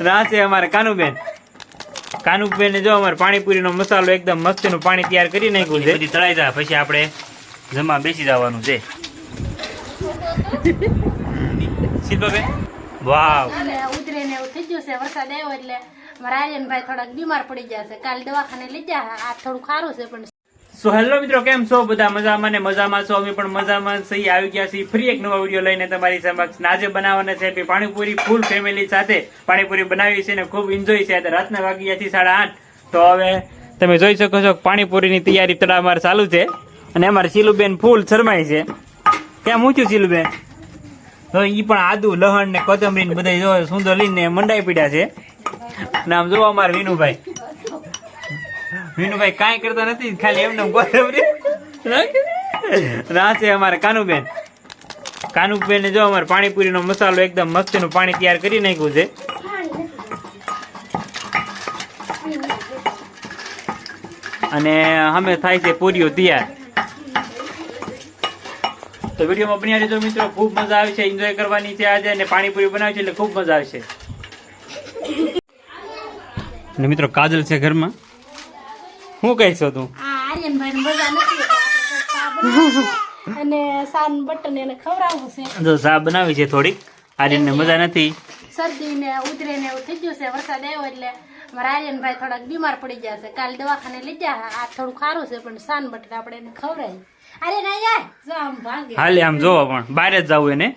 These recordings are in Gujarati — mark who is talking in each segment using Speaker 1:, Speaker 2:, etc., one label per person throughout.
Speaker 1: અને આ છે અમારે કાનુબેન. કાનુબેન જો અમારે પાણીપુરીનો મસાલો એકદમ મસ્તીનું પાણી તૈયાર કરી નાખ્યું છે. બધી તળાઈ જાય પછી આપણે જમવા બેસી જવાનું છે. શિલ્પાબેન? વાવ.
Speaker 2: ઉતરે ને એવું થઈ ગયું છે વરસાદ આવ્યો એટલે મારા આર્યનભાઈ થોડાક બીમાર પડી ગયા છે. કાલ દવાખાને લઈ ગયા આ થોડું ખારું છે પણ
Speaker 1: સો હેલો મિત્રો, કેમ છો? બધા મજામાં ને મજામાં છો? અમે પણ મજામાં સહી આવી ગયા છીએ ફ્રી એક નવો વીડિયો લઈને તમારી સમક્ષ. આજે બનાવવાના છે પાણીપુરી ફૂલ ફેમિલી સાથે. પાણીપુરી બનાવી છે ને ખૂબ એન્જોય છે. રાતના વાગી ગયા છે સાડા તો હવે તમે જોઈ શકો છો પાણીપુરીની તૈયારી તળા અમારે ચાલુ છે. અને અમારે શીલુબેન ફૂલ શરમાય છે. કેમ? ઊંચું શીલુબેન? તો ઈ પણ આદુ, લહણ ને કોથમરી ને બધા સુંદર લઈને મંડાઈ પીડ્યા છે. અને આમ જો અમારે વિનુભાઈ. વિનુભાઈ કાંઈ કરતા નથી, ખાલી એમને ના છે. અમારે કાનુબેન. કાનુબેન જો અમારે પાણીપુરીનો મસાલો એકદમ મસ્તીનું પાણી તૈયાર કરી નાખ્યું છે. અને અમે થાય છે પૂરીઓ તૈયાર. તો વિડીયોમાં બન્યા રહેજો મિત્રો. ખૂબ મજા આવે છે. એન્જોય કરવાની છે આજે અને પાણીપુરી બનાવી છે એટલે ખૂબ મજા આવશે. અને મિત્રો, કાજલ છે ઘરમાં. શું કહીશો તું.
Speaker 2: અને સાન બટન એને ખવડાવવું છે.
Speaker 1: જો ચા બનાવી છે થોડીક. આર્યનને મજા નથી.
Speaker 2: શરદી ને ઉધરે ને એવું થઈ ગયું છે. વરસાદ આવ્યો એટલે મારા આર્યનભાઈ થોડાક બીમાર પડી ગયા છે. કાલ દવાખાને લઈ ગયા. આ થોડું ખારું છે પણ સાન બટન આપણે એને ખવડાવી. અરે ના યાર જો આમ ભાગે.
Speaker 1: હાલે આમ જોવો પણ. બહાર જ જવું એને.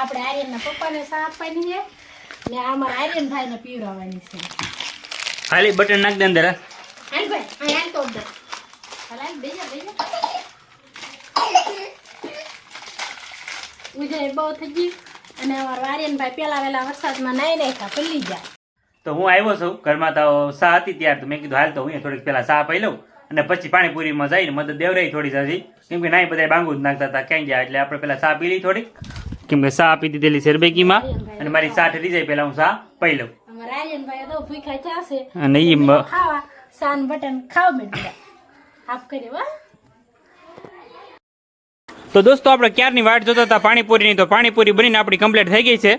Speaker 2: આપણે આર્યનના પપ્પાને ચા આપવાની છે. ને આ મારા આર્યનભાઈ ને પીવડાવવાની છે.
Speaker 1: ખાલી બટન નાખ દે અંદર
Speaker 2: બહુ થઈ ગઈ અને અમારા આર્યનભાઈ પેલા વેલા વરસાદમાં નાઈ નાખ્યા પલ્લી ગયા.
Speaker 1: તો હું આવ્યો છું ઘરમાં તો સા હતી ત્યાર તો મેં કીધું હાલ તો હું થોડીક પેલા સા પી લઉં અને પછી પાણીપુરીમાં જઈને મદદ દેવરાઈ થોડી સાજી. કેમ કે નાઈ બધા બાંગુ જ નાખતા હતા ક્યાંય ગયા? એટલે આપણે પેલા સા પી લઈ થોડીક. કેમ કે સા આપી દીધેલી શેરબેગીમાં અને મારી સા ઠરી જાય પેલા હું સા પી લઉં.
Speaker 2: અમારા તો ભૂખા
Speaker 1: અને ઈ
Speaker 2: ખાવા સાન બટન ખાવ બેટા આપ કરી વા
Speaker 1: તો દોસ્તો આપણે ક્યારની વાટ જોતા હતા? પાણીપુરીની. તો પાણીપુરી બનીને આપણી કમ્પ્લીટ થઈ ગઈ છે.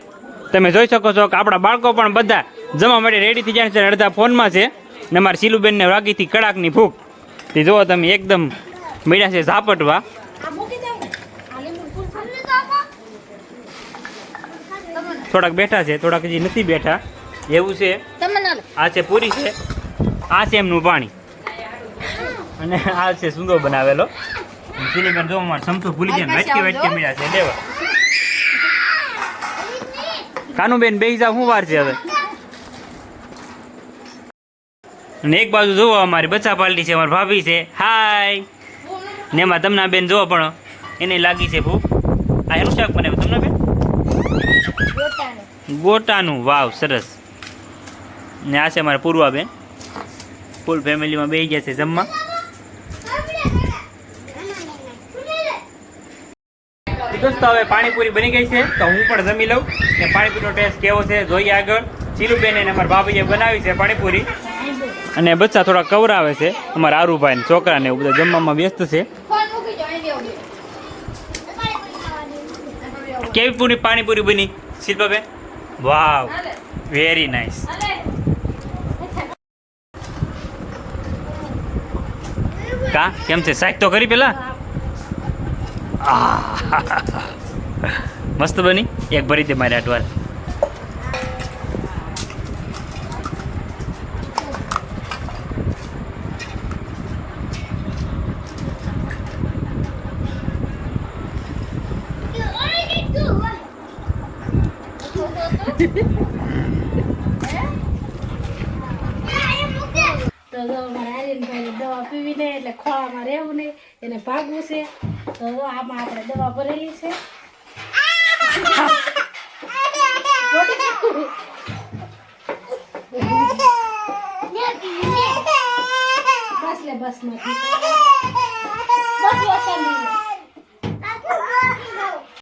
Speaker 1: તમે જોઈ શકો છો કે આપણા બાળકો પણ બધા જમવા માટે રેડી થઈ જાય છે અડધા ફોનમાં છે. ને મારા સીલુબેનને વાગી હતી કડાકની ભૂખ. તે જુઓ તમે એકદમ મળ્યા છે ઝાપટવા. થોડાક બેઠા છે થોડાક હજી નથી બેઠા. એવું છે? આ છે પૂરી છે. આ છે એમનું પાણી. અને આ છે સુંદર બનાવેલો. શીલુબેન જો અમારે સમસો ભૂલી જાય વાટકી વાટકી મળ્યા છે લેવા. કાનુબેન બેસી જાવ શું વાર છે હવે? અને એક બાજુ જોવો અમારી બચ્ચા પાલટી છે અમારી ભાભી છે. હાય. ને એમાં તમના બેન જોવો પણ એને લાગી છે ભૂખ. આ એનું શાક બનાવ્યું તમને બેન?
Speaker 2: ગોટાનું
Speaker 1: વાવ સરસ. ને આ છે અમારા પૂર્વા બેન ફૂલ ફેમિલીમાં બે ગયા છે જમવા. દોસ્તો, હવે પાણીપુરી બની ગઈ છે, તો હું પણ જમી લઉં. ને પાણીપુરીનો ટેસ્ટ કેવો છે, જોઈએ આગળ. ચીલુબેન અને અમારા બાબુએ બનાવી છે પાણીપુરી. અને બચ્ચા થોડા કવરાવે છે, અમારા આરુભાઈ છોકરાને એવું બધા જમવામાં વ્યસ્ત છે. કેવી પૂરી પાણીપુરી બની, શિલ્પાબેન? વાવ વેરી નાઇસ કા? કેમ છે? સાહેબ તો કરી પેલા. મસ્ત બની. એક ભરી દે મારે અટવાર
Speaker 2: તો અમારા આર્યનભાઈને દવા પીવી નહીં એટલે ખોળામાં રહેવું નહીં એને ભાગવું છે. તો આમાં આપણે દવા ભરેલી છે. બસ લે બસ નથી બસ બસ.